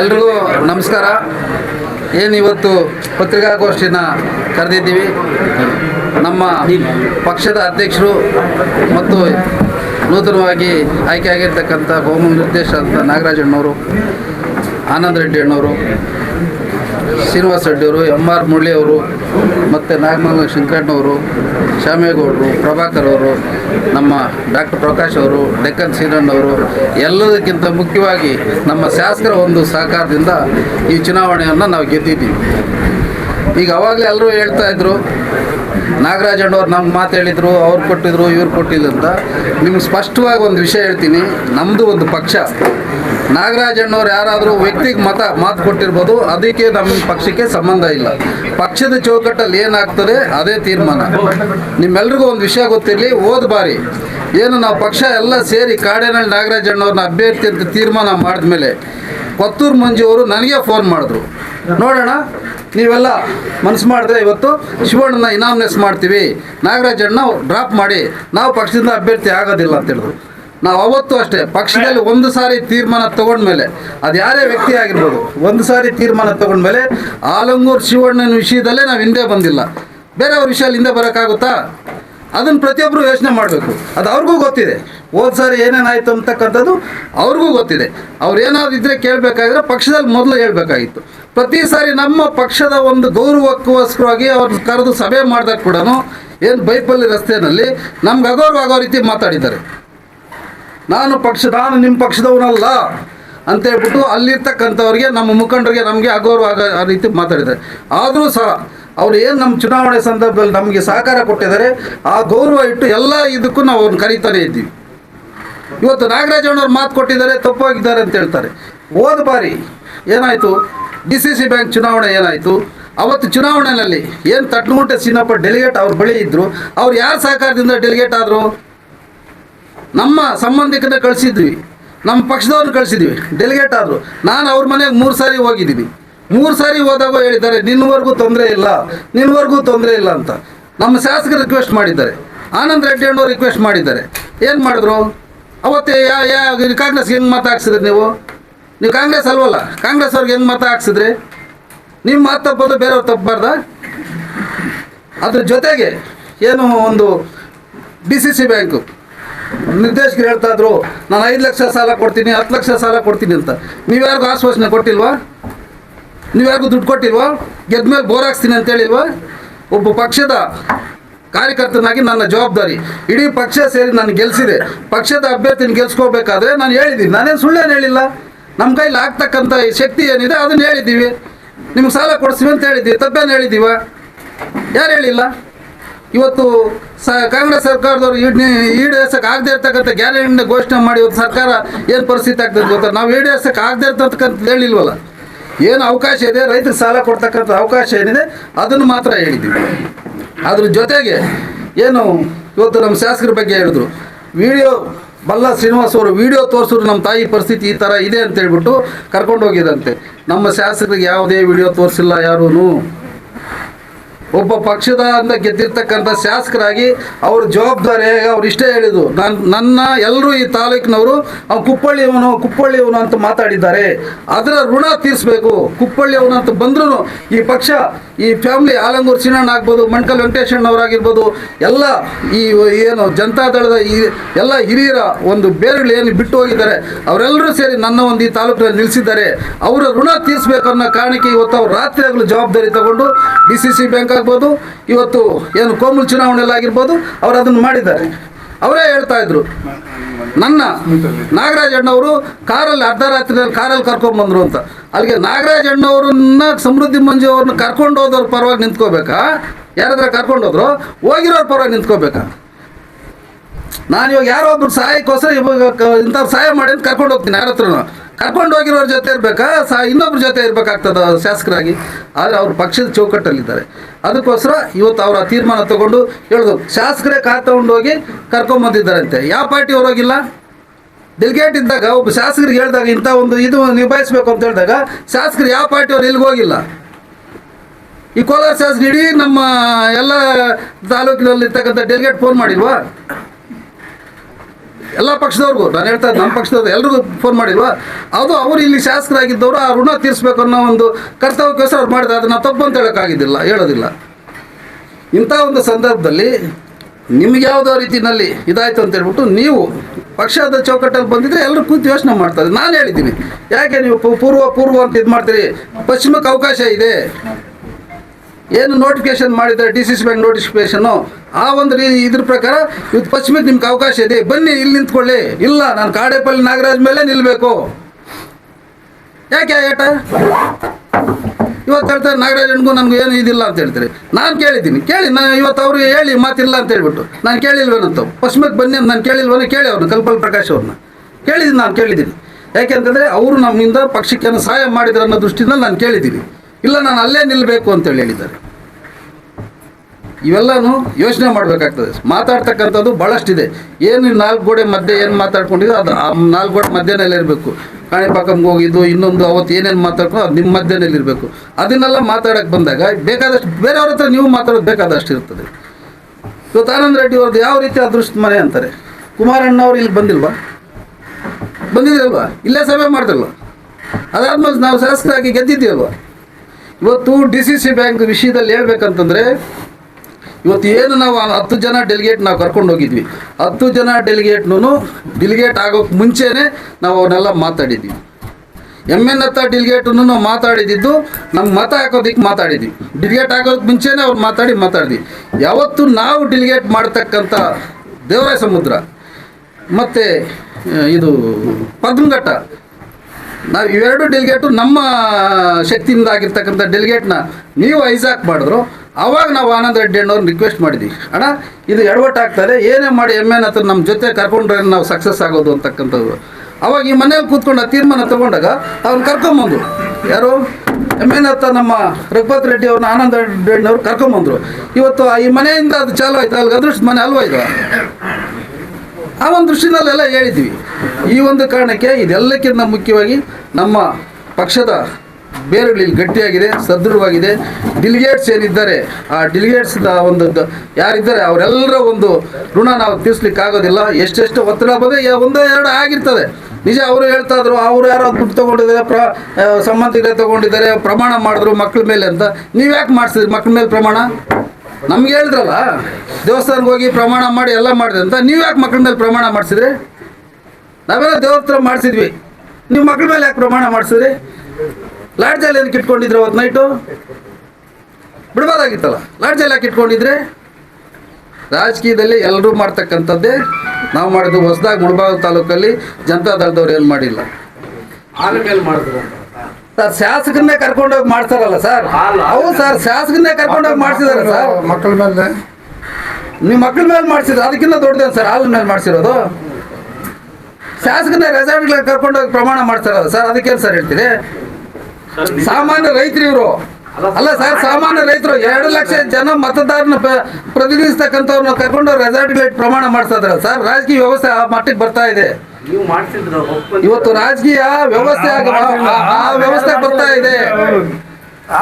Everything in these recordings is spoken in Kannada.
ಎಲ್ರಿಗೂ ನಮಸ್ಕಾರ. ಏನು ಇವತ್ತು ಪತ್ರಿಕಾಗೋಷ್ಠಿನ ಕರೆದಿದ್ದೀವಿ. ನಮ್ಮ ಪಕ್ಷದ ಅಧ್ಯಕ್ಷರು ಮತ್ತು ನೂತನವಾಗಿ ಆಯ್ಕೆಯಾಗಿರ್ತಕ್ಕಂಥ ಹೋಮ ನಿರ್ದೇಶಕ ನಾಗರಾಜಣ್ಣವರು, ಆನಂದ್ ರೆಡ್ಡಿ ಅಣ್ಣವರು ಶ್ರೀನಿವಾಸ ರೆಡ್ಡಿ ಅವರು ಎಂ ಆರ್ ಮುರಳಿ ಅವರು ಮತ್ತು ನಾಗಮಂಗಲ ಶಂಕರಣ್ಣವರು ಶ್ಯಾಮೇಗೌಡರು ಪ್ರಭಾಕರ್ ಅವರು, ನಮ್ಮ ಡಾಕ್ಟರ್ ಪ್ರಕಾಶ್ ಅವರು, ಡೆಕ್ಕನ್ ಶ್ರೀರಣ್ಣವರು ಎಲ್ಲದಕ್ಕಿಂತ ಮುಖ್ಯವಾಗಿ ನಮ್ಮ ಶಾಸಕರ ಒಂದು ಸಹಕಾರದಿಂದ ಈ ಚುನಾವಣೆಯನ್ನು ನಾವು ಗೆದ್ದಿದ್ದೀವಿ. ಈಗ ಅವಾಗಲೇ ಎಲ್ಲರೂ ಹೇಳ್ತಾ ಇದ್ರು ನಾಗರಾಜಣ್ಣವ್ರು ನಮ್ಗೆ ಮಾತು ಹೇಳಿದರು, ಅವ್ರು ಕೊಟ್ಟಿದ್ರು, ಇವ್ರು ಕೊಟ್ಟಿದ್ರು ಅಂತ. ನಿಮ್ಗೆ ಸ್ಪಷ್ಟವಾಗಿ ಒಂದು ವಿಷಯ ಹೇಳ್ತೀನಿ ನಮ್ಮದು ಒಂದು ಪಕ್ಷ ನಾಗರಾಜಣ್ಣವ್ರು ಯಾರಾದರೂ ವ್ಯಕ್ತಿಗೆ ಮತ, ಮಾತು ಕೊಟ್ಟಿರ್ಬೋದು, ಅದಕ್ಕೆ ನಮ್ಮ ಪಕ್ಷಕ್ಕೆ ಸಂಬಂಧ ಇಲ್ಲ. ಪಕ್ಷದ ಚೌಕಟ್ಟಲ್ಲಿ ಏನಾಗ್ತದೆ, ಅದೇ ತೀರ್ಮಾನ. ನಿಮ್ಮೆಲ್ರಿಗೂ ಒಂದು ವಿಷಯ ಗೊತ್ತಿರಲಿ, ಹೋದ ಬಾರಿ ಏನು ನಾವು ಪಕ್ಷ ಎಲ್ಲ ಸೇರಿ ಕಾಡೇನಹಳ್ಳಿ ನಾಗರಾಜಣ್ಣವ್ರನ್ನ ಅಭ್ಯರ್ಥಿ ಅಂತ ತೀರ್ಮಾನ ಮಾಡಿದ್ಮೇಲೆ ಕೊತ್ತೂರು ಮಂಜು ಅವರು ನನಗೆ ಫೋನ್ ಮಾಡಿದ್ರು. ನೋಡೋಣ, ನೀವೆಲ್ಲ ಮನಸ್ಸು ಮಾಡಿದ್ರೆ ಇವತ್ತು ಶಿವಣ್ಣನ ಇನಾಮ್ನೆಸ್ ಮಾಡ್ತೀವಿ, ನಾಗರಾಜಣ್ಣ ಡ್ರಾಪ್ ಮಾಡಿ, ನಾವು ಪಕ್ಷದಿಂದ ಅಭ್ಯರ್ಥಿ ಆಗೋದಿಲ್ಲ ಅಂತ ಹೇಳಿದ್ರು. ನಾವು ಅವತ್ತು ಅಷ್ಟೇ, ಪಕ್ಷದಲ್ಲಿ ಒಂದು ಸಾರಿ ತೀರ್ಮಾನ ತಗೊಂಡ್ಮೇಲೆ, ಅದು ಯಾರೇ ವ್ಯಕ್ತಿ ಆಗಿರ್ಬೋದು, ಒಂದು ಸಾರಿ ತೀರ್ಮಾನ ತಗೊಂಡ್ಮೇಲೆ, ಆಲಂಗೂರು ಶಿವಣ್ಣನ ವಿಷಯದಲ್ಲೇ ನಾವು ಹಿಂದೆ ಬಂದಿಲ್ಲ. ಬೇರೆಯವ್ರ ವಿಷಯದಲ್ಲಿ ಹಿಂದೆ ಬರೋಕ್ಕಾಗುತ್ತಾ? ಅದನ್ನು ಪ್ರತಿಯೊಬ್ಬರು ಯೋಚನೆ ಮಾಡಬೇಕು. ಅದು ಅವ್ರಿಗೂ ಗೊತ್ತಿದೆ. ಹೋದ ಸಾರಿ ಏನೇನಾಯಿತು ಅಂತಕ್ಕಂಥದ್ದು ಅವ್ರಿಗೂ ಗೊತ್ತಿದೆ. ಅವ್ರು ಏನಾದ್ರು ಇದ್ರೆ ಕೇಳಬೇಕಾದ್ರೆ ಪಕ್ಷದಲ್ಲಿ ಮೊದಲು ಹೇಳಬೇಕಾಗಿತ್ತು. ಪ್ರತಿ ಸಾರಿ ನಮ್ಮ ಪಕ್ಷದ ಒಂದು ಗೌರವಕ್ಕೋಸ್ಕರವಾಗಿ ಅವ್ರನ್ನ ಕರೆದು ಸಭೆ ಮಾಡಿದಾಗ ಕೂಡ ಏನು ಬೈಪಲ್ಲಿ ರಸ್ತೆಯಲ್ಲಿ ನಮ್ಗೆ ಅಗೌರವ ಆಗೋ ರೀತಿ ಮಾತಾಡಿದ್ದಾರೆ. ನಾನು ಪಕ್ಷ ನಾನು ನಿಮ್ಮ ಪಕ್ಷದವನಲ್ಲ ಅಂತೇಳ್ಬಿಟ್ಟು ಅಲ್ಲಿರ್ತಕ್ಕಂಥವ್ರಿಗೆ, ನಮ್ಮ ಮುಖಂಡರಿಗೆ ನಮಗೆ ಅಗೌರವ ಆಗ ಆ ರೀತಿ ಮಾತಾಡಿದ್ದಾರೆ. ಆದರೂ ಸಹ ಅವ್ರು ಏನು ನಮ್ಮ ಚುನಾವಣೆ ಸಂದರ್ಭದಲ್ಲಿ ನಮಗೆ ಸಹಕಾರ ಕೊಟ್ಟಿದ್ದಾರೆ, ಆ ಗೌರವ ಇಟ್ಟು ಎಲ್ಲ ಇದಕ್ಕೂ ನಾವು ಅವ್ರನ್ನ ಕರೀತಾನೆ ಇದ್ದೀವಿ. ಇವತ್ತು ನಾಗರಾಜಣ್ಣವ್ರು ಮಾತು ಕೊಟ್ಟಿದ್ದಾರೆ, ತಪ್ಪಾಗಿದ್ದಾರೆ ಅಂತ ಹೇಳ್ತಾರೆ. ಹೋದ ಬಾರಿ ಏನಾಯಿತು? ಡಿ ಸಿ ಸಿ ಬ್ಯಾಂಕ್ ಚುನಾವಣೆ ಏನಾಯಿತು? ಅವತ್ತು ಚುನಾವಣೆಯಲ್ಲಿ ಏನು ತಟ್ಟುಮುಟ್ಟೆ ಸೀನಪ್ಪ ಡೆಲಿಗೇಟ್ ಅವ್ರ ಬಳಿ ಇದ್ದರು ಅವ್ರು ಯಾರ ಸಹಕಾರದಿಂದ ಡೆಲಿಗೇಟ್ ಆದರು? ನಮ್ಮ ಸಂಬಂಧಿಕರನ್ನ ಕಳಿಸಿದ್ವಿ. ನಮ್ಮ ಪಕ್ಷದವ್ರನ್ನ ಕಳಿಸಿದ್ವಿ. ಡೆಲಿಗೇಟ್ ಆದರು. ನಾನು ಅವ್ರ ಮನೆಗೆ ಮೂರು ಸಾರಿ ಹೋಗಿದ್ದೀನಿ. ಮೂರು ಸಾರಿ ಹೋದಾಗ ಹೇಳಿದ್ದಾರೆ ನಿನ್ನವರೆಗೂ ತೊಂದರೆ ಇಲ್ಲ ನಿನ್ನವರೆಗೂ ತೊಂದರೆ ಇಲ್ಲ ಅಂತ. ನಮ್ಮ ಶಾಸಕರು ರಿಕ್ವೆಸ್ಟ್ ಮಾಡಿದ್ದಾರೆ. ಆನಂದ್ ರೆಡ್ಡಿ ಅಣ್ಣವ್ರು ರಿಕ್ವೆಸ್ಟ್ ಮಾಡಿದ್ದಾರೆ. ಏನು ಮಾಡಿದ್ರು? ಅವತ್ತೇ ಯಾ ಯಾ ಕಾಂಗ್ರೆಸ್ಗೆ ಹೆಂಗೆ ಮತ ಹಾಕ್ಸಿದ್ರಿ ನೀವು? ನೀವು ಕಾಂಗ್ರೆಸ್ ಅಲ್ವಲ್ಲ? ಕಾಂಗ್ರೆಸ್ ಅವ್ರಿಗೆ ಹೆಂಗೆ ಮತ ಹಾಕ್ಸಿದ್ರಿ ನಿಮ್ಮ ಮಾತು ತಪ್ಪೋದು ಬೇರೆಯವ್ರು ತಪ್ಪಬಾರ್ದ? ಅದ್ರ ಜೊತೆಗೆ ಏನು ಒಂದು ಡಿ ಸಿ ಸಿ ಬ್ಯಾಂಕು ನಿರ್ದೇಶಕರು ಹೇಳ್ತಾ ಇದ್ರು, ನಾನು ಐದು ಲಕ್ಷ ಸಾಲ ಕೊಡ್ತೀನಿ, ಹತ್ತು ಲಕ್ಷ ಸಾಲ ಕೊಡ್ತೀನಿ ಅಂತ. ನೀವ್ಯಾರಿಗೂ ಆಶ್ವಾಸನೆ ಕೊಟ್ಟಿಲ್ವಾ? ನೀವ್ಯಾರಿಗೂ ದುಡ್ಡು ಕೊಟ್ಟಿಲ್ವಾ? ಗೆದ್ದ ಮೇಲೆ ಬೋರ್ ಹಾಕ್ಸ್ತೀನಿ ಅಂತ ಹೇಳಿಲ್ವಾ? ಒಬ್ಬ ಪಕ್ಷದ ಕಾರ್ಯಕರ್ತನಾಗಿ ನನ್ನ ಜವಾಬ್ದಾರಿ. ಇಡೀ ಪಕ್ಷ ಸೇರಿ ನಾನು ಗೆಲ್ಸಿದೆ. ಪಕ್ಷದ ಅಭ್ಯರ್ಥಿನ ಗೆಲ್ಸ್ಕೋಬೇಕಾದ್ರೆ ನಾನು ಹೇಳಿದ್ದೀನಿ ನಾನೇನು ಸುಳ್ಳೇನು ಹೇಳಿಲ್ಲ? ನಮ್ಮ ಕೈಲಿ ಆಗ್ತಕ್ಕಂಥ ಶಕ್ತಿ ಏನಿದೆ ಅದನ್ನು ಹೇಳಿದ್ದೀವಿ ನಿಮ್ಗೆ ಸಾಲ ಕೊಡಿಸ್ತೀವಿ ಅಂತ ಹೇಳಿದ್ದೀವಿ ತಪ್ಪೇನು ಹೇಳಿದ್ದೀವ ಯಾರು ಹೇಳಿಲ್ಲ? ಇವತ್ತು ಸ ಕಾಂಗ್ರೆಸ್ ಸರ್ಕಾರದವರು ಈ ಈಡೇರ್ಸಕ್ಕೆ ಆಗದೆ ಇರ್ತಕ್ಕಂಥ ಗ್ಯಾರಂಟಿ ಘೋಷಣೆ ಮಾಡಿ ಇವತ್ತು ಸರ್ಕಾರ ಏನು ಪರಿಸ್ಥಿತಿ ಆಗ್ತದೆ ಗೊತ್ತಾ? ನಾವು ಈಡೇರ್ಸಕ್ಕೆ ಆಗದೆ ಇರ್ತಕ್ಕಂಥ ಹೇಳಿಲ್ವಲ್ಲ? ಏನು ಅವಕಾಶ ಇದೆ, ರೈತರಿಗೆ ಸಾಲ ಕೊಡ್ತಕ್ಕಂಥ ಅವಕಾಶ ಏನಿದೆ, ಅದನ್ನು ಮಾತ್ರ ಹೇಳಿದ್ದೀವಿ. ಅದ್ರ ಜೊತೆಗೆ ಏನು ಇವತ್ತು ನಮ್ಮ ಶಾಸಕರ ಬಗ್ಗೆ ಹೇಳಿದ್ರು. ವಿಡಿಯೋ ಬಲ್ಲ ಶ್ರೀನಿವಾಸ್ ಅವರು ವಿಡಿಯೋ ತೋರಿಸಿದ್ರು ನಮ್ಮ ತಾಯಿ ಪರಿಸ್ಥಿತಿ ಈ ಥರ ಇದೆ ಅಂತ ಹೇಳ್ಬಿಟ್ಟು ಕರ್ಕೊಂಡು ಹೋಗಿದಂತೆ ನಮ್ಮ ಶಾಸಕರಿಗೆ ಯಾವುದೇ ವಿಡಿಯೋ ತೋರಿಸಿಲ್ಲ ಯಾರೂ ಒಬ್ಬ ಪಕ್ಷದ ಅಂತ ಗೆದ್ದಿರ್ತಕ್ಕಂಥ ಶಾಸಕರಾಗಿ ಅವ್ರ ಜವಾಬ್ದಾರಿ ಅವ್ರು ಇಷ್ಟೇ ಹೇಳಿದರು ನನ್ನ ನನ್ನ ಎಲ್ಲರೂ ಈ ತಾಲೂಕಿನವರು ಅವ್ನು ಕುಪ್ಪಳ್ಳಿಯವನು ಕುಪ್ಪಳ್ಳಿಯವನು ಅಂತ ಮಾತಾಡಿದ್ದಾರೆ. ಅದರ ಋಣ ತೀರಿಸಬೇಕು. ಕುಪ್ಪಳ್ಳಿಯವನು ಅಂತ ಬಂದ್ರೂ ಈ ಪಕ್ಷ, ಈ ಫ್ಯಾಮಿಲಿ ಆಲಂಗೂರು ಚಿನ್ನಣ್ಣ ಆಗ್ಬೋದು ಮಣ್ಕಲ್ ವೆಂಕಟೇಶಣ್ಣವರಾಗಿರ್ಬೋದು, ಎಲ್ಲ ಈ ಏನು ಜನತಾದಳದ ಈ ಎಲ್ಲ ಹಿರಿಯರ ಒಂದು ಬೇರುಗಳು ಏನು ಬಿಟ್ಟು ಹೋಗಿದ್ದಾರೆ. ಅವರೆಲ್ಲರೂ ಸೇರಿ ನನ್ನ ಒಂದು ಈ ತಾಲೂಕಿನಲ್ಲಿ ನಿಲ್ಲಿಸಿದ್ದಾರೆ. ಅವರ ಋಣ ತೀರಿಸಬೇಕು ಅನ್ನೋ ಕಾರಣಕ್ಕೆ ಇವತ್ತು ಅವ್ರು ರಾತ್ರಿ ಆಗಲು ಜವಾಬ್ದಾರಿ ತಗೊಂಡು, ಡಿ ಸಿ ಸಿ ಬ್ಯಾಂಕ್ ಆಗ್ಬೋದು, ಇವತ್ತು ಏನು ಕೋಮುಲ್ ಚುನಾವಣೆಯಲ್ಲಿ ಆಗಿರ್ಬೋದು, ಅವರು ಅದನ್ನು ಮಾಡಿದ್ದಾರೆ. ಅವರೇ ಹೇಳ್ತಾ ಇದ್ರು. ನನ್ನ ನಾಗರಾಜ್ ಅಣ್ಣವರು ಕಾರಲ್ಲಿ ಅರ್ಧ ರಾತ್ರಿಯಲ್ಲಿ ಕಾರಲ್ಲಿ ಕರ್ಕೊಂಡ್ಬಂದ್ರು ಅಂತ. ಅಲ್ಲಿಗೆ ನಾಗರಾಜ್ ಅಣ್ಣವ್ರನ್ನ ಸಮೃದ್ಧಿ ಮಂಜು ಅವ್ರನ್ನ ಕರ್ಕೊಂಡು ಹೋದವ್ರ ಪರವಾಗಿ ನಿಂತ್ಕೋಬೇಕಾ? ಯಾರಾದ್ರೆ ಕರ್ಕೊಂಡು ಹೋದ್ರು? ಹೋಗಿರೋರ ಪರವಾಗಿ ನಿಂತ್ಕೋಬೇಕಾ? ನಾನು ಇವಾಗ ಯಾರೋ ಒಬ್ರು ಸಹಾಯಕ್ಕೋಸ್ಕರ ಇವಾಗ ಇಂಥವ್ರು ಸಹಾಯ ಮಾಡಿ ಕರ್ಕೊಂಡು ಹೋಗ್ತೀನಿ ಯಾರ ಹತ್ರನು. ಕರ್ಕೊಂಡು ಹೋಗಿರೋರ ಜೊತೆ ಇರಬೇಕಾ? ಸಹ ಇನ್ನೊಬ್ರ ಜೊತೆ ಇರ್ಬೇಕಾಗ್ತದ ಶಾಸಕರಾಗಿ? ಆದರೆ ಅವರು ಪಕ್ಷದ ಚೌಕಟ್ಟಲ್ಲಿದ್ದಾರೆ. ಅದಕ್ಕೋಸ್ಕರ ಇವತ್ತು ಅವರ ತೀರ್ಮಾನ ತಗೊಂಡು ಹೇಳೋದು, ಶಾಸಕರೇ ಕಾರ್ ತಗೊಂಡೋಗಿ ಕರ್ಕೊಂಬಂದಿದ್ದಾರಂತೆ. ಯಾವ ಪಾರ್ಟಿ ಹೋಗಿಲ್ಲ ಡೆಲಿಗೇಟ್ ಇದ್ದಾಗ, ಒಬ್ಬ ಶಾಸಕರಿಗೆ ಹೇಳಿದಾಗ ಇಂಥ ಒಂದು ಇದು ನಿಭಾಯಿಸ್ಬೇಕು ಅಂತ ಹೇಳಿದಾಗ ಶಾಸಕರು ಯಾವ ಪಾರ್ಟಿಯವ್ರು ಇಲ್ಲಿಗೆ ಹೋಗಿಲ್ಲ? ಈ ಕೋಲಾರ ಶಾಸಕರು ಇಡೀ ನಮ್ಮ ಎಲ್ಲ ತಾಲೂಕಿನಲ್ಲಿ ಇರ್ತಕ್ಕಂಥ ಡೆಲಿಗೇಟ್ ಫೋನ್ ಮಾಡಿಲ್ವಾ? ಎಲ್ಲ ಪಕ್ಷದವ್ರಿಗೂ, ನಾನು ಹೇಳ್ತಾ ನಮ್ಮ ಪಕ್ಷದವ್ರು ಎಲ್ಲರಿಗೂ ಫೋನ್ ಮಾಡಿಲ್ವಾ? ಅದು ಅವರು ಇಲ್ಲಿ ಶಾಸಕರಾಗಿದ್ದವರು, ಆ ಋಣ ತೀರಿಸ್ಬೇಕು ಅನ್ನೋ ಒಂದು ಕರ್ತವ್ಯಕ್ಕೋಸ್ಕರ ಅವ್ರು ಮಾಡಿದ್ರೆ ಅದನ್ನು ತಪ್ಪು ಅಂತ ಹೇಳೋಕ್ಕಾಗಿದ್ದಿಲ್ಲ ಹೇಳೋದಿಲ್ಲ. ಇಂಥ ಒಂದು ಸಂದರ್ಭದಲ್ಲಿ ನಿಮ್ಗೆ ಯಾವುದೋ ರೀತಿಯಲ್ಲಿ ಇದಾಯ್ತು ಅಂತ ಹೇಳ್ಬಿಟ್ಟು ನೀವು ಪಕ್ಷದ ಚೌಕಟ್ಟಲ್ಲಿ ಬಂದಿದ್ರೆ ಎಲ್ಲರೂ ಕೂತು ಯೋಚನೆ ಮಾಡ್ತಾರೆ. ನಾನು ಹೇಳಿದ್ದೀನಿ, ಯಾಕೆ ನೀವು ಪೂರ್ವ ಪೂರ್ವ ಅಂತ ಇದು ಮಾಡ್ತೀರಿ? ಪಶ್ಚಿಮಕ್ಕೆ ಅವಕಾಶ ಇದೆ. ಏನು ನೋಟಿಫಿಕೇಶನ್ ಮಾಡಿದ್ದಾರೆ ಡಿ ಸಿ ಸಿ ಬ್ಯಾಂಕ್ ನೋಟಿಫಿಕೇಶನ್ನು ಆ ಒಂದು ರೀ ಇದ್ರ ಪ್ರಕಾರ ಇವತ್ತು ಪಶ್ಚಿಮಕ್ಕೆ ನಿಮ್ಗೆ ಅವಕಾಶ ಇದೆ. ಬನ್ನಿ, ಇಲ್ಲಿ ನಿಂತ್ಕೊಳ್ಳಿ. ಇಲ್ಲ, ನಾನು ಕಾಡೇಪಲ್ಲಿ ನಾಗರಾಜ್ ಮೇಲೆ ನಿಲ್ಲಬೇಕು ಯಾಕೆ ಏಟ ಇವತ್ತು ಹೇಳ್ತಾರೆ ನಾಗರಾಜನ್ಗೂ ನನಗೂ ಏನು ಇದಿಲ್ಲ ಅಂತ ಹೇಳ್ತಾರೆ. ನಾನು ಕೇಳಿದ್ದೀನಿ. ಕೇಳಿ ನಾನು ಇವತ್ತು ಅವರು ಹೇಳಿ ಮಾತಿಲ್ಲ ಅಂತ ಹೇಳ್ಬಿಟ್ಟು. ನಾನು ಕೇಳಿಲ್ವೇನಂತ ಪಶ್ಚಿಮಕ್ಕೆ ಬನ್ನಿ ಅಂತ ನಾನು ಕೇಳಿಲ್ವನ ಕೇಳಿ ಅವ್ರನ್ನ, ಕಲ್ಪಲ್ ಪ್ರಕಾಶ್ ಅವ್ರನ್ನ. ಕೇಳಿದ್ದೀನಿ, ನಾನು ಕೇಳಿದ್ದೀನಿ. ಯಾಕೆಂತಂದರೆ ಅವರು ನಮ್ಮಿಂದ ಪಕ್ಷಕ್ಕೆ ಸಹಾಯ ಮಾಡಿದ್ರು ಅನ್ನೋ ದೃಷ್ಟಿಯಿಂದ ನಾನು ಕೇಳಿದ್ದೀನಿ. ಇಲ್ಲ, ನಾನು ಅಲ್ಲೇ ನಿಲ್ಲಬೇಕು ಅಂತೇಳಿ ಹೇಳಿದ್ದಾರೆ. ಇವೆಲ್ಲನೂ ಯೋಚನೆ ಮಾಡಬೇಕಾಗ್ತದೆ. ಮಾತಾಡ್ತಕ್ಕಂಥದ್ದು ಭಾಳಷ್ಟಿದೆ ಏನು ನಾಲ್ಕು ಗೋಡೆ ಮಧ್ಯೆ ಏನು ಮಾತಾಡ್ಕೊಂಡಿದ್ದು ಅದು ಆ ನಾಲ್ಕು ಗೋಡೆ ಮಧ್ಯೆನಲ್ಲಿ ಇರಬೇಕು. ಕಾಣಿಪಾಕಮ್ಗೆ ಹೋಗಿದ್ದು, ಇನ್ನೊಂದು ಅವತ್ತು ಏನೇನು ಮಾತಾಡ್ಕೊಂಡು ಅದು ನಿಮ್ಮ ಮಧ್ಯದಲ್ಲಿ ಇರಬೇಕು. ಅದನ್ನೆಲ್ಲ ಮಾತಾಡೋಕ್ಕೆ ಬಂದಾಗ ಬೇಕಾದಷ್ಟು ಬೇರೆಯವ್ರ ಹತ್ರ ನೀವು ಮಾತಾಡೋದು ಬೇಕಾದಷ್ಟು ಇರ್ತದೆ. ಇವತ್ತು ಆನಂದ್ ರೆಡ್ಡಿ ಅವ್ರದ್ದು ಯಾವ ರೀತಿ ಅದೃಷ್ಟ ಮನೆ ಅಂತಾರೆ? ಕುಮಾರಣ್ಣವ್ರು ಇಲ್ಲಿ ಬಂದಿಲ್ವಾ? ಬಂದಿದ್ರಲ್ವಾ? ಇಲ್ಲೇ ಸಭೆ ಮಾಡ್ದಲ್ವ ಅದಾದ್ಮೇಲೆ ನಾವು ಶಾಸಕರಾಗಿ ಗೆದ್ದಿದ್ದೀವಲ್ವ? ಇವತ್ತು ಡಿ ಸಿ ಸಿ ಬ್ಯಾಂಕ್ ವಿಷಯದಲ್ಲಿ ಹೇಳ್ಬೇಕಂತಂದರೆ, ಇವತ್ತು ಏನು ನಾವು ಹತ್ತು ಜನ ಡೆಲಿಗೇಟ್ ನಾವು ಕರ್ಕೊಂಡು ಹೋಗಿದ್ವಿ. ಹತ್ತು ಜನ ಡೆಲಿಗೇಟ್ನು ಡೆಲಿಗೇಟ್ ಆಗೋಕ್ಕೆ ಮುಂಚೆನೇ ನಾವು ಅವನ್ನೆಲ್ಲ ಮಾತಾಡಿದ್ವಿ. ಎಂ ಎನ್ ಹತ್ತ ಡೆಲಿಗೇಟನ್ನು ನಾವು ಮಾತಾಡಿದ್ದು, ನಮ್ಗೆ ಮತ ಹಾಕೋದಿಕ್ಕೆ ಮಾತಾಡಿದ್ವಿ. ಡೆಲಿಗೇಟ್ ಆಗೋದಕ್ಕೆ ಮುಂಚೆನೇ ಅವ್ರು ಮಾತಾಡಿ ಮಾತಾಡಿದ್ವಿ. ಯಾವತ್ತು ನಾವು ಡೆಲಿಗೇಟ್ ಮಾಡ್ತಕ್ಕಂಥ ದೇವರಾಯ ಸಮುದ್ರ ಮತ್ತು, ಇದು ಪದ್ಮಘಟ್ಟ ನಾವು ಇವೆರಡು ಡೆಲಿಗೇಟು ನಮ್ಮ ಶಕ್ತಿಯಿಂದ ಆಗಿರ್ತಕ್ಕಂಥ ಡೆಲಿಗೇಟ್ನ ನೀವು ಐಸಾಕ್ ಮಾಡಿದ್ರು. ಅವಾಗ ನಾವು ಆನಂದ್ ರೆಡ್ಡಿ ಅಣ್ಣವ್ರನ್ನ ರಿಕ್ವೆಸ್ಟ್ ಮಾಡಿದ್ವಿ. ಅಣ್ಣ, ಇದು ಎಡವಟ್ಟು ಆಗ್ತಾರೆ ಏನೇ ಮಾಡಿ ಎಂ ಎನ್ ಹತ್ರ ನಮ್ಮ ಜೊತೆ ಕರ್ಕೊಂಡ್ರೆ ನಾವು ಸಕ್ಸಸ್ ಆಗೋದು ಅಂತಕ್ಕಂಥದ್ದು. ಅವಾಗ ಈ ಮನೇಲಿ ಕೂತ್ಕೊಂಡು ತೀರ್ಮಾನ ತಗೊಂಡಾಗ ಅವ್ರನ್ನ ಕರ್ಕೊಂಬಂದ್ರು. ಯಾರು? ಎಂ ಎನ್ ಹತ್ರ ನಮ್ಮ ರಘುಪತ್ ರೆಡ್ಡಿ ಅವ್ರನ್ನ ಆನಂದ್ ರೆಡ್ಡಿ ಅಣ್ಣವ್ರು ಕರ್ಕೊಂಬಂದ್ರು. ಇವತ್ತು ಈ ಮನೆಯಿಂದ ಅದು ಚಾಲು ಆಯ್ತು? ಅಲ್ಲಿ ಅದೃಷ್ಟ ಮನೆ ಅಲ್ವಾ ಆ ಒಂದು ದೃಷ್ಟಿನಲ್ಲೆಲ್ಲ ಹೇಳಿದ್ವಿ. ಈ ಒಂದು ಕಾರಣಕ್ಕೆ ಇದೆಲ್ಲಕ್ಕಿಂತ ಮುಖ್ಯವಾಗಿ ನಮ್ಮ ಪಕ್ಷದ ಬೇರುಗಳು ಇಲ್ಲಿ ಗಟ್ಟಿಯಾಗಿದೆ, ಸದೃಢವಾಗಿದೆ. ಡಿಲಿಗೇಟ್ಸ್ ಏನಿದ್ದಾರೆ, ಆ ಡಿಲಿಗೇಟ್ಸ್ದ ಒಂದು ಯಾರಿದ್ದಾರೆ ಅವರೆಲ್ಲರ ಒಂದು ಋಣ ನಾವು ತೀರ್ಸ್ಲಿಕ್ಕೆ ಆಗೋದಿಲ್ಲ ಎಷ್ಟೆಷ್ಟು ಒತ್ತಡ ಬಂದರೆ ಒಂದೋ ಎರಡು ಆಗಿರ್ತದೆ. ನಿಜ ಅವರು ಹೇಳ್ತಾ ಇದ್ರು, ಅವ್ರು ಯಾರೋ ದುಡ್ಡು ತೊಗೊಂಡಿದ್ದಾರೆ, ಪ್ರ ಸಂಬಂಧಿಗಳೇ ತೊಗೊಂಡಿದ್ದಾರೆ, ಪ್ರಮಾಣ ಮಾಡಿದ್ರು ಮಕ್ಕಳ ಮೇಲೆ ಅಂತ. ನೀವು ಯಾಕೆ ಮಾಡಿಸಿದ್ರಿ ಮಕ್ಕಳ ಮೇಲೆ ಪ್ರಮಾಣ? ನಮ್ಗೆ ಹೇಳಿದ್ರಲ್ಲ, ದೇವಸ್ಥಾನಕ್ಕೆ ಹೋಗಿ ಪ್ರಮಾಣ ಮಾಡಿ ಎಲ್ಲ ಮಾಡಿದೆ ಅಂತ, ನೀವು ಯಾಕೆ ಮಕ್ಕಳ ಮೇಲೆ ಪ್ರಮಾಣ ಮಾಡಿಸಿದ್ರಿ? ನಾವೆಲ್ಲ ದೇವ್ರ ಮಾಡಿಸಿದ್ವಿ. ನೀವು ಮಕ್ಕಳ ಮೇಲೆ ಯಾಕೆ ಪ್ರಮಾಣ ಮಾಡಿಸಿದ್ರಿ? ಲಾಡ್ಜಲ್ಲಿ ಏನಕ್ಕೆ ಇಟ್ಕೊಂಡಿದ್ರೆ ಅವತ್ತು ನೈಟು ಬಿಡ್ಬೋದಾಗಿತ್ತಲ್ಲ. ಲಾಡ್ಜಲ್ಲಿ ಯಾಕೆ ಇಟ್ಕೊಂಡಿದ್ರೆ? ರಾಜಕೀಯದಲ್ಲಿ ಎಲ್ಲರೂ ಮಾಡ್ತಕ್ಕಂಥದ್ದೇ ನಾವು ಮಾಡಿದ್ದು. ಹೊಸದಾಗಿ ಮುಳಬಾಗ ತಾಲೂಕಲ್ಲಿ ಜನತಾ ದಳದವ್ರು ಏನು ಮಾಡಿಲ್ಲ. ಆಮೇಲೆ ಮಾಡಿದ್ರು ಸರ್ ಶಾಸಕರನ್ನೇ ಕರ್ಕೊಂಡೋಗಿ ಮಾಡ್ತಾರಲ್ಲ ಸರ್? ಹೌದು ಸರ್ ಶಾಸಕರನ್ನೇ ಕರ್ಕೊಂಡೋಗಿ ಮಾಡ್ಸಿದಾರೆ ಸರ್. ಮಕ್ಕಳ ಮೇಲೆ. ನಿಮ್ಮ ಮಕ್ಕಳ ಮೇಲೆ ಮಾಡ್ಸಿದ್ರು ಅದಕ್ಕಿಂತ ದೊಡ್ಡದೇನು ಸರ್? ಹಾಲಿನ ಮೇಲೆ ಮಾಡ್ಸಿರೋದು? ಶಾಸಕನ ರೆಸಾರ್ಟ್ಗಳಿಗೆ ಕರ್ಕೊಂಡೋಗಿ ಪ್ರಮಾಣ ಮಾಡ್ತಾರಲ್ಲ ಸರ್? ಅದಕ್ಕೇನು ಸರ್ ಹೇಳ್ತೀರಿ? ಸಾಮಾನ್ಯ ರೈತರು ಇವರು. ಅಲ್ಲ ಸರ್ ಸಾಮಾನ್ಯ ರೈತರು ಎರಡು ಲಕ್ಷ ಜನ ಮತದಾರನ ಪ್ರ- ಪ್ರತಿನಿಧಿಸ್ತಕ್ಕಂಥವ್ರನ್ನ ಕರ್ಕೊಂಡು ರೆಸಾರ್ಟ್ಗಳಿಗೆ ಪ್ರಮಾಣ ಮಾಡಿಸ್ತಾರಲ್ಲ ಸರ್? ರಾಜಕೀಯ ವ್ಯವಸ್ಥೆ ಆ ಮಟ್ಟಿಗೆ ಬರ್ತಾ ಇದೆ. ಇವತ್ತು ರಾಜಕೀಯ ವ್ಯವಸ್ಥೆ ಆ- ವ್ಯವಸ್ಥೆ ಬರ್ತಾ ಇದೆ.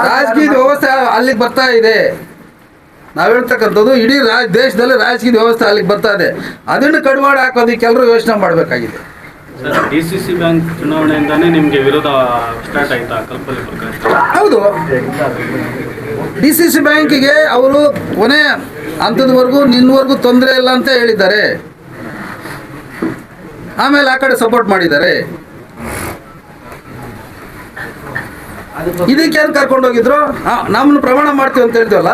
ರಾಜಕೀಯ ವ್ಯವಸ್ಥೆ ಅಲ್ಲಿಗೆ ಬರ್ತಾ ಇದೆ. ನಾವು ಹೇಳ್ತಕ್ಕಂಥದ್ದು ಇಡೀ ರಾಜ ದೇಶದಲ್ಲಿ ರಾಜಕೀಯ ವ್ಯವಸ್ಥೆ ಅಲ್ಲಿಗೆ ಬರ್ತಾ ಇದೆ. ಅದನ್ನು ಕಡಿವಾಡ ಹಾಕೋದಕ್ಕೆ ಎಲ್ಲರೂ ಯೋಚನೆ ಮಾಡಬೇಕಾಗಿದೆ. Sir D C C bank ಚುನಾವಣೆಯಿಂದಾನೇ ನಿಮಗೆ ವಿರೋಧ ಸ್ಟಾರ್ಟ್ ಆಯ್ತಾ ಕಲ್ಪಲ್ಲಿ ಪ್ರಕಾಶ್ ಹೌದು. ಡಿ ಸಿ ಸಿ ಬ್ಯಾಂಕಿಗೆ ಅವರು ಕೊನೆ ಹಂತದವರೆಗೂ ನಿನ್ನವರೆಗೂ ತೊಂದರೆ ಇಲ್ಲ ಅಂತ ಹೇಳಿದ್ದಾರೆ. ಆಮೇಲೆ ಆ ಕಡೆ ಸಪೋರ್ಟ್ ಮಾಡಿದ್ದಾರೆ. ಇದಕ್ಕೇನು ಕರ್ಕೊಂಡು ಹೋಗಿದ್ರು? ನಮ್ಮನ್ನು ಪ್ರಮಾಣ ಮಾಡ್ತೀವಿ ಅಂತ ಹೇಳ್ತೀವಲ್ಲ.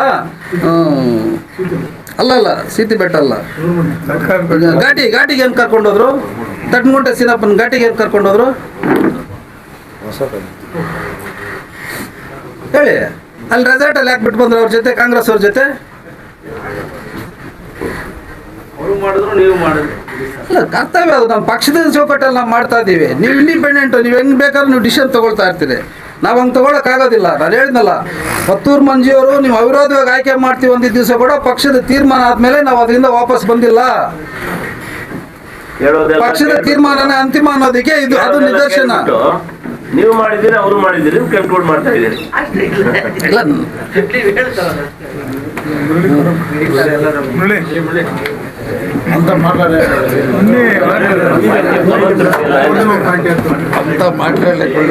ಅಲ್ಲ ಅಲ್ಲ ಸೀತಿ ಬೆಟ್ಟ ಅಲ್ಲ. ಘಾಟಿ, ಘಾಟಿಗೆ ಏನು ಕರ್ಕೊಂಡೋದ್ರು ತಟ್ಮುಂಟೆ ಸೀನಪ್ಪನ ಘಾಟಿಗೆ ಏನು ಕರ್ಕೊಂಡೋದ್ರು ಹೇಳಿ, ಅಲ್ಲಿ ರೆಸಾರ್ಟಲ್ಲಿ ಯಾಕೆ ಬಿಟ್ಟು ಬಂದ್ರು ಅವ್ರ ಜೊತೆ, ಕಾಂಗ್ರೆಸ್ ಅವ್ರ ಜೊತೆ? ಮಾಡಿದ್ರು, ನೀವು ಮಾಡಿದ್ರು. ಇಲ್ಲ ಕರ್ತವ್ಯ ಅದು. ನಮ್ಮ ಪಕ್ಷದ ಚೌಕಟ್ಟಲ್ಲಿ ನಾವು ಮಾಡ್ತಾ ಇದ್ದೀವಿ. ನೀವು ಇಂಡಿಪೆಂಡೆಂಟು ನೀವು ಹೆಂಗೆ ಬೇಕಾದ್ರೂ ನೀವು ಡಿಸಿಷನ್ ತಗೊಳ್ತಾ ಇರ್ತೀರಿ. ನಾವು ಹಂಗೆ ತೊಗೊಳಕ್ಕಾಗೋದಿಲ್ಲ ನಾನು ಹೇಳಿದ್ನಲ್ಲ ಪತ್ತೂರು ಮಂಜಿಯವರು ನೀವು ಅವಿರೋಧವಾಗಿ ಆಯ್ಕೆ ಮಾಡ್ತೀವಿ ಒಂದಿದ್ದ ದಿವಸ ಕೂಡ ಪಕ್ಷದ ತೀರ್ಮಾನ ಆದಮೇಲೆ ನಾವು ಅದರಿಂದ ವಾಪಸ್ ಬಂದಿಲ್ಲ. ಪಕ್ಷದ ತೀರ್ಮಾನ ತೀರ್ಮಾನನೇ ಅಂತಿಮ ಅನ್ನೋದಕ್ಕೆ ಇದು ಅದು ನಿದರ್ಶನ. ನೀವು ಮಾಡಿದ್ದೀರಿ ಅವರು ಮಾಡಿದ್ದೀರಿ ಕಂಟ್ರೋಲ್ ಮಾಡ್ತಾ ಇದ್ದೀರಿ ಇಲ್ಲ. ನೀವು ಹೇಳ್ತಾರಲ್ಲ ಮುರಳಿ ಮುರಳಿ ಅಂತ ಮಾತಾಡಲಿಕ್ಕೆ